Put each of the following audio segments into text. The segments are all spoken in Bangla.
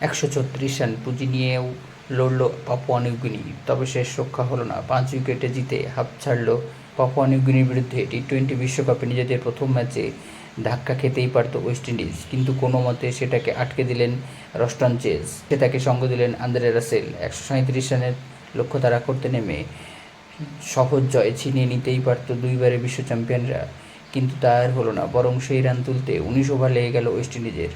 একশো ছত্রিশ রান পুঁজি নিয়েও লড়ল পাপুয়া নিউগিনি। তবে শেষ রক্ষা হলো না। পাঁচ উইকেটে জিতে হাফ ছাড়ল পাপুয়া নিউগিনির বিরুদ্ধে টি টোয়েন্টি বিশ্বকাপে নিজেদের প্রথম ম্যাচে ধাক্কা খেতেই পারত ওয়েস্ট ইন্ডিজ। কিন্তু কোনো মতে সেটাকে আটকে দিলেন রস্টন চেজ। সে তাকে সঙ্গ দিলেন আন্দ্রে রাসেল। একশো সাঁত্রিশ রানের লক্ষ্য তারা করতে নেমে সহজ জয় ছিনিয়ে নিতেই পারত দুইবারের বিশ্ব চ্যাম্পিয়নরা। কিন্তু তা আর হলো না। বরং সেই রান তুলতে উনিশ ওভার লেগে গেল ওয়েস্ট ইন্ডিজের।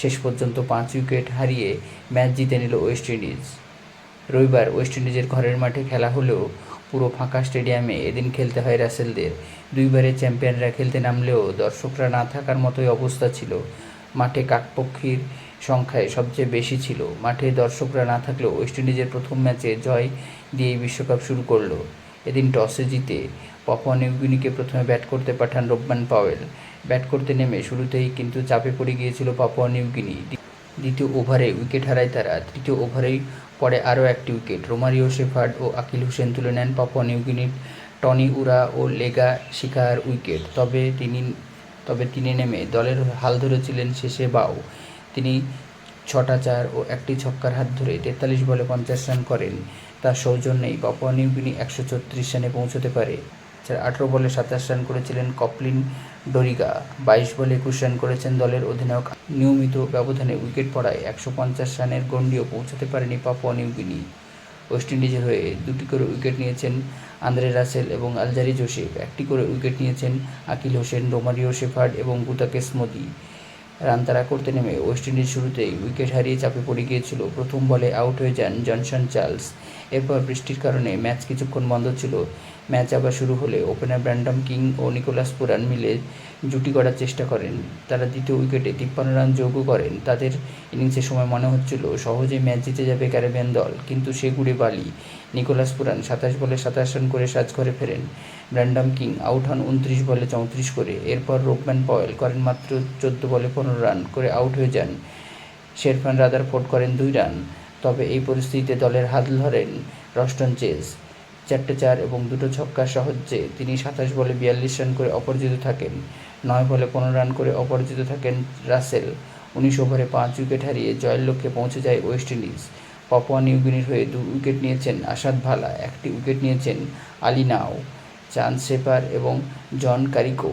শেষ পর্যন্ত পাঁচ উইকেট হারিয়ে ম্যাচ জিতে নিল ওয়েস্ট ইন্ডিজ। রবিবার ওয়েস্ট ইন্ডিজের ঘরের মাঠে খেলা হলেও পুরো ফাঁকা স্টেডিয়ামে এদিন খেলতে হয় রাসেলদের। দুইবারের চ্যাম্পিয়নরা খেলতে নামলেও দর্শকরা না থাকার মতোই অবস্থা ছিল। মাঠে কাকপক্ষীর সংখ্যায় সবচেয়ে বেশি ছিল। মাঠে দর্শকরা না থাকলেও ওয়েস্ট ইন্ডিজের প্রথম ম্যাচে জয় দিয়েই বিশ্বকাপ শুরু করল। এদিন টসে জিতে পাপুয়া নিউগিনিকে প্রথমে ব্যাট করতে পাঠান রোবমান পাওয়েল? ব্যাট করতে নেমে শুরুতেই কিন্তু চাপে পড়ে গিয়েছিল পাপুয়া নিউগিনি। দ্বিতীয় ওভারে উইকেট হারায় তারা, তৃতীয় ওভারেই পরে আরও একটি উইকেট। রোমারিও শেফার্ড ও আকিল হোসেন তুলে নেন পাপুয়া নিউগিনির টনি উরা ও লেগা শিকার উইকেট। তবে তিনি তবে তিনি নেমে দলের হাল ধরেছিলেন শেষে বাও। তিনি ছটা চার ও একটি ছক্কার হাত ধরে তেতাল্লিশ বলে পঞ্চাশ রান করেন। তার সৌজন্যেই পাপুয়া নিউগিনি একশো ছত্রিশ রানে পৌঁছতে পারে। এছাড়া আঠেরো বলে সাতাশ রান করেছিলেন কপলিন ডরিগা, বাইশ বলে একুশ রান করেছেন দলের অধিনায়ক। নিয়মিত ব্যবধানে উইকেট পড়ায় একশো পঞ্চাশ রানের গণ্ডিও পৌঁছতে পারেনি পাপুয়া নিউগিনি। ওয়েস্ট ইন্ডিজের হয়ে দুটি করে উইকেট নিয়েছেন আন্দ্রে রাসেল এবং আলজারি জোসেফ একটি করে উইকেট নিয়েছেন আকিল হোসেন, রোমারিও শেফার্ড এবং গুতাকেস মোদি। রান তারা করতে নেমে ওয়েস্ট ইন্ডিজ শুরুতেই উইকেট হারিয়ে চাপে পড়ে গিয়েছিল। প্রথম বলে আউট হয়ে যান জনসন চার্লস। এরপর বৃষ্টির কারণে ম্যাচ কিছুক্ষণ বন্ধ ছিল। ম্যাচ আবার শুরু হলে ওপেনার ব্র্যান্ডম কিং ও নিকোলাস পুরান মিলে জুটি করার চেষ্টা করেন। তারা দ্বিতীয় উইকেটে তিপ্পান্ন রান যোগও করেন। তাদের ইনিংসের সময় মনে হচ্ছিল, সহজেই ম্যাচ জিতে যাবে ক্যারিবিয়ান দল। কিন্তু সে গুড়ে বালি। নিকোলাস পুরান সাতাশ বলে সাতাশ রান করে সাজঘরে ফেরেন। ব্র্যান্ডম কিং আউট হন উনত্রিশ বলে চৌত্রিশ করে। এরপর রোবম্যান পয়েল করেন মাত্র চোদ্দ বলে পনেরো রান করে আউট হয়ে যান। শেরফান রাদারফোর্ড করেন দুই রান। তবে এই পরিস্থিতিতে দলের হাত ধরেন রস্টন চেজ। চারটে চার এবং দুটো ছক্কা সাহায্যে তিনি সাতাশ বলে বিয়াল্লিশ রান করে অপরাজিত থাকেন। নয় বলে পনেরো রান করে অপরাজিত থাকেন রাসেল। উনিশ ওভারে পাঁচ উইকেট হারিয়ে জয়ের লক্ষ্যে পৌঁছে যায় ওয়েস্ট ইন্ডিজ। পাপুয়া নিউগিনির হয়ে দু উইকেট নিয়েছেন আসাদ ভালা, একটি উইকেট নিয়েছেন আলিনাও নাও চাঁদ শেপার এবং জন কারিকো